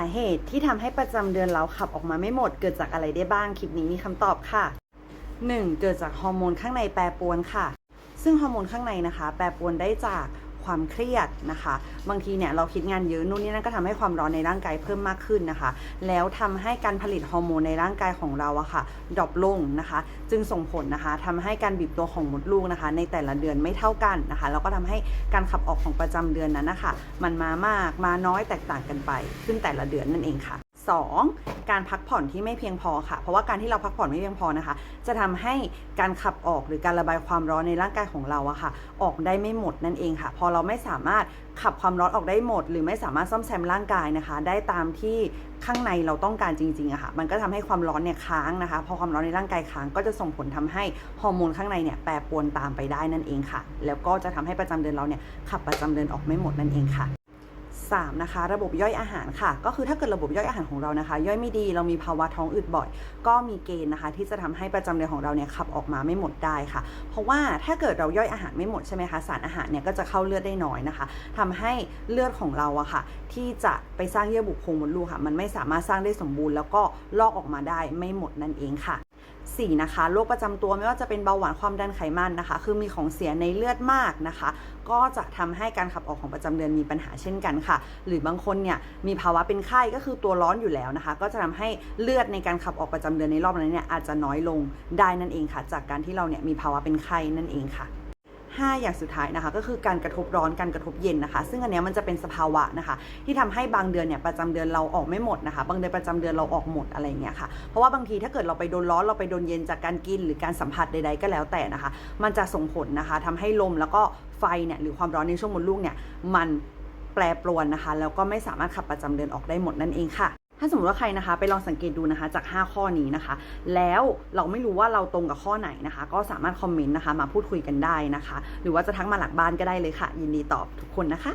าเหตุที่ทำให้ประจำเดือนเราขับออกมาไม่หมด เกิดจากอะไรได้บ้าง คลิปนี้มีคำตอบค่ะ 1. เกิดจากฮอร์โมนข้างในแปรปรวนค่ะ ซึ่งฮอร์โมนข้างในนะคะ แปรปรวนได้จาก ความเครียดนะคะ บางทีเนี่ยเราคิดงานเยอะนู่นนี่นั่นก็ทำให้ความร้อนในร่างกายเพิ่มมากขึ้นนะคะ แล้วทำให้การผลิตฮอร์โมนในร่างกายของเราอะค่ะดรอปลงนะคะ จึงส่งผลนะคะทำให้การบีบตัวของมดลูกนะคะ ในแต่ละเดือนไม่เท่ากันนะคะแล้วก็ทำให้การขับออกของประจำเดือนนั้นนะคะมันมามากมาน้อยแตกต่างกันไป ขึ้นแต่ละเดือนนั่นเองค่ะ 2. การพักผ่อนที่ไม่เพียงพอค่ะ เพราะว่าการที่เราพักผ่อนไม่เพียงพอนะคะ จะทำให้การขับออกหรือการระบายความร้อนในร่างกายของเราอะค่ะ ออกได้ไม่หมดนั่นเองค่ะ พอเราไม่สามารถขับความร้อนออกได้หมด หรือไม่สามารถซ่อมแซมร่างกายนะคะ ได้ตามที่ข้างในเราต้องการจริงๆอะค่ะ มันก็ทำให้ความร้อนเนี่ยค้างนะคะ พอความร้อนในร่างกายค้างก็จะส่งผลทำให้ฮอร์โมนข้างในเนี่ยแปรปรวนตามไปได้นั่นเองค่ะ แล้วก็จะทำให้ประจำเดือนเราเนี่ยขับประจำเดือนออกไม่หมดนั่นเองค่ะ 3นะคะระบบย่อยอาหารค่ะ ก็คือถ้าเกิดระบบย่อยอาหารของเรานะคะ ย่อยไม่ดีเรามีภาวะท้องอืดบ่อย ก็มีเกณฑ์นะคะ ที่จะทำให้ประจำเดือนของเราเนี่ยขับออกมาไม่หมดได้ค่ะ เพราะว่าถ้าเกิดเราย่อยอาหารไม่หมดใช่ไหมคะสารอาหารเนี่ยก็จะเข้าเลือดได้น้อยนะคะทำให้เลือดของเราอะค่ะ ที่จะไปสร้างเยื่อบุโพรงมดลูกค่ะ มันไม่สามารถสร้างได้สมบูรณ์แล้วก็ลอกออกมาได้ไม่หมดนั่นเองค่ะ 4นะคะโรคประจำตัวไม่ว่าจะเป็นเบาหวานความดันไขมันนะคะ คือมีของเสียในเลือดมากนะคะ ก็จะทำให้การขับออกของประจำเดือนมีปัญหาเช่นกันค่ะ หรือบางคนเนี่ยมีภาวะเป็นไข้ก็คือตัวร้อนอยู่แล้วนะคะ ก็จะทำให้เลือดในการขับออกประจำเดือนในรอบนั้นเนี่ยอาจจะน้อยลงได้นั่นเองค่ะ จากการที่เราเนี่ยมีภาวะเป็นไข้นั่นเองค่ะ 5 อย่างสุดท้ายนะคะ ก็คือการกระทบร้อนการกระทบเย็นนะคะ ซึ่งอันนี้มันจะเป็นสภาวะนะคะ ที่ทำให้บางเดือนเนี่ยประจำเดือนเราออกไม่หมดนะคะ บางเดือนประจำเดือนเราออกหมดอะไรเงี้ยค่ะ เพราะว่าบางทีถ้าเกิดเราไปโดนร้อนเราไปโดนเย็นจากการกินหรือการสัมผัสใด ๆ ก็แล้วแต่นะคะ มันจะส่งผลนะคะทำให้ลมแล้วก็ไฟเนี่ยหรือความร้อนในช่วงมดลูกเนี่ยมันแปรปรวนนะคะ แล้วก็ไม่สามารถขับประจำเดือนออกได้หมดนั่นเองค่ะ ถ้าสมมติว่าใครนะคะ ไปลองสังเกตดูนะคะจาก 5 ข้อนี้นะคะ แล้วเราไม่รู้ว่าเราตรงกับข้อไหนนะคะ ก็สามารถคอมเมนต์นะคะ มาพูดคุยกันได้นะคะ หรือว่าจะทักมาหลักบ้านก็ได้เลยค่ะ ยินดีตอบทุกคนนะคะ